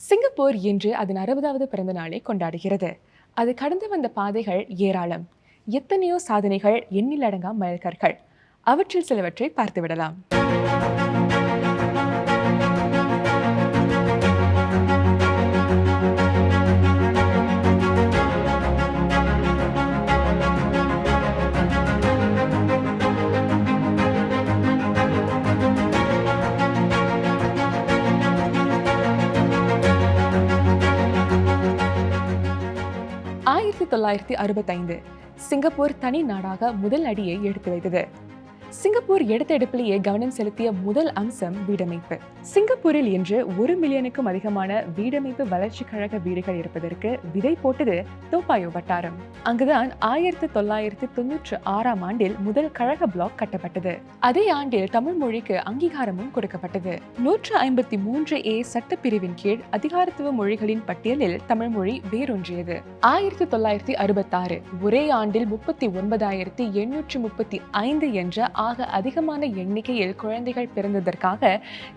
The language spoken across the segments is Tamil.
சிங்கப்பூர் இன்று அதன் அறுபதாவது பிறந்த நாளை கொண்டாடுகிறது. அது கடந்து வந்த பாதைகள் ஏராளம். எத்தனையோ சாதனைகள் எண்ணிலடங்கா மைல்கற்கள் அவற்றில் சிலவற்றை பார்த்துவிடலாம். ஆயிரத்தி தொள்ளாயிரத்தி அறுபத்தைந்து. சிங்கப்பூர் தனி நாடாக முதல் அடியை எடுத்து வைத்தது. சிங்கப்பூர் எடுத்தெடுப்பிலேயே கவனம் செலுத்திய முதல் அம்சம் வீடமைப்பு. சிங்கப்பூரில் இன்று ஒரு மில்லியனுக்கும் அதிகமான வீடமைப்பு வளர்ச்சி கழக வீடுகள் இருப்பதற்கு விதை போட்டது தோப்பாயோ வட்டாரம். அங்குதான் ஆயிரத்தி தொள்ளாயிரத்தி தொன்னூற்று ஆறாம் ஆண்டில் முதல் கழக பிளாக் கட்டப்பட்டது. அதே ஆண்டில் தமிழ் மொழிக்கு அங்கீகாரமும் கொடுக்கப்பட்டது. நூற்று ஐம்பத்தி மூன்று ஏ சட்டப்பிரிவின் கீழ் அதிகாரத்துவ மொழிகளின் பட்டியலில் தமிழ் மொழி வேரூன்றியது. ஆயிரத்தி தொள்ளாயிரத்தி அறுபத்தாறு ஒரே ஆண்டில் முப்பத்தி ஒன்பதாயிரத்தி எண்ணூற்று முப்பத்தி ஐந்து என்ற ஆக அதிகமான எண்ணிக்கையில் குழந்தைகள் பிறந்ததற்காக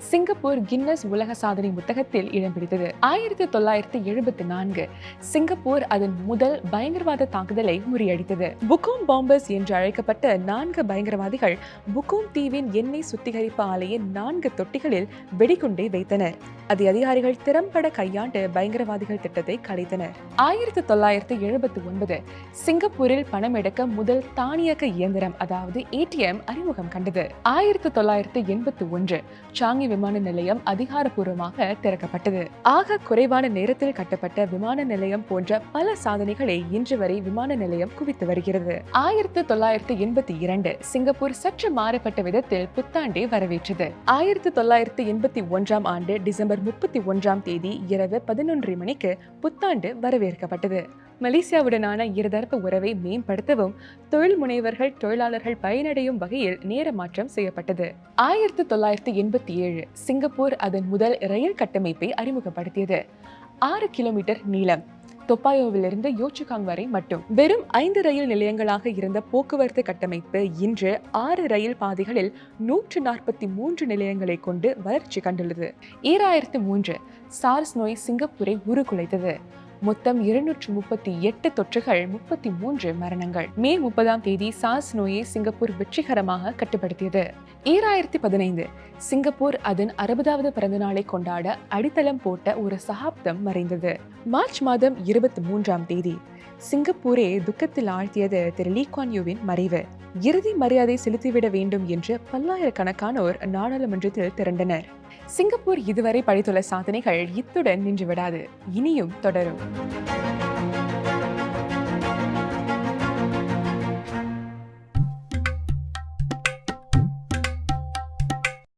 சிங்கப்பூர் கின்னஸ் உலக சாதனை புத்தகத்தில் இடம் பிடித்தது. ஆயிரத்தி தொள்ளாயிரத்தி எழுபத்தி நான்கு சிங்கப்பூர் அதன் முதல் பயங்கரவாத தாக்குதலை முறியடித்தது. புகோம் பாம்பர்ஸ் என்று அழைக்கப்பட்ட நான்கு பயங்கரவாதிகள் புகோம் தீவின் எண்ணெய் சுத்திகரிப்பு ஆலையின் நான்கு தொட்டிகளில் வெடிகுண்டை வைத்தனர். அதை அதிகாரிகள் திறம்பட கையாண்டு பயங்கரவாதிகள் திட்டத்தை கலைத்தனர். ஆயிரத்தி தொள்ளாயிரத்தி எழுபத்தி ஒன்பது சிங்கப்பூரில் பணம் எடுக்க முதல் தானியக்க இயந்திரம் அதாவது ஏடிஎம் அறிமுகம் கண்டது. ஆயிரத்தி தொள்ளாயிரத்தி எண்பத்தி ஒன்று சாங்கி விமான நிலையம் அதிகாரப்பூர்வமாக திறக்கப்பட்டது. ஆக குறைவான நேரத்தில் கட்டப்பட்ட விமான நிலையம் போன்ற பல சாதனைகளை இன்று வரை விமான நிலையம் குவித்து வருகிறது. ஆயிரத்தி தொள்ளாயிரத்தி எண்பத்தி இரண்டு சிங்கப்பூர் சற்று மாறுபட்ட விதத்தில் புத்தாண்டை வரவேற்றது. ஆயிரத்தி தொள்ளாயிரத்தி எண்பத்தி ஒன்றாம் ஆண்டு டிசம்பர் முப்பத்தி ஒன்றாம் தேதி இரவு பதினொன்று மணிக்கு புத்தாண்டு வரவேற்கப்பட்டது. மலேசியாவுடனான இருதரப்பு உறவை மேம்படுத்தவும் தொழில் முனைவர்கள் தொழிலாளர்கள் பயனடையும் வகையில் நேர மாற்றம் செய்யப்பட்டது. ஆயிரத்தி தொள்ளாயிரத்தி எண்பத்தி ஏழு சிங்கப்பூர் அதன் முதல் ரயில் கட்டமைப்பை அறிமுகப்படுத்தியது. ஆறு கிலோமீட்டர் நீளம் தொப்பாயோவிலிருந்து யோச்சுகாங் வரை மட்டும். வெறும் ஐந்து ரயில் நிலையங்களாக இருந்த போக்குவரத்து கட்டமைப்பு இன்று ஆறு ரயில் பாதைகளில் நூற்று நாற்பத்தி மூன்று நிலையங்களை கொண்டு வளர்ச்சி கண்டுள்ளது. ஈராயிரத்து மூன்று சார்ஸ் நோய் சிங்கப்பூரை உருக்குலைத்தது. மொத்தம் இருநூற்று முப்பத்தி எட்டு தொற்றுகள் முப்பத்தி மூன்று மரணங்கள். மே முப்பதாம் தேதி சார்ஸ் நோயை சிங்கப்பூர் வெற்றிகரமாக கட்டுப்படுத்தியது. ஈராயிரத்தி பதினைந்து சிங்கப்பூர் அதன் அறுபதாவது பிறந்த நாளை கொண்டாட அடித்தளம் போட்ட ஒரு சகாப்தம் மறைந்தது. மார்ச் மாதம் இருபத்தி மூன்றாம் தேதி. சிங்கப்பூரே துக்கத்தில் ஆழ்த்தியது திரு லீ குவான் யூவின் மறைவு. இறுதி மரியாதை செலுத்திவிட வேண்டும் என்று பல்லாயிரக்கணக்கானோர் நாடாளுமன்றத்தில் திரண்டனர். சிங்கப்பூர் இதுவரை படித்துள்ள சாதனைகள் இத்துடன் நின்று விடாது இனியும் தொடரும்.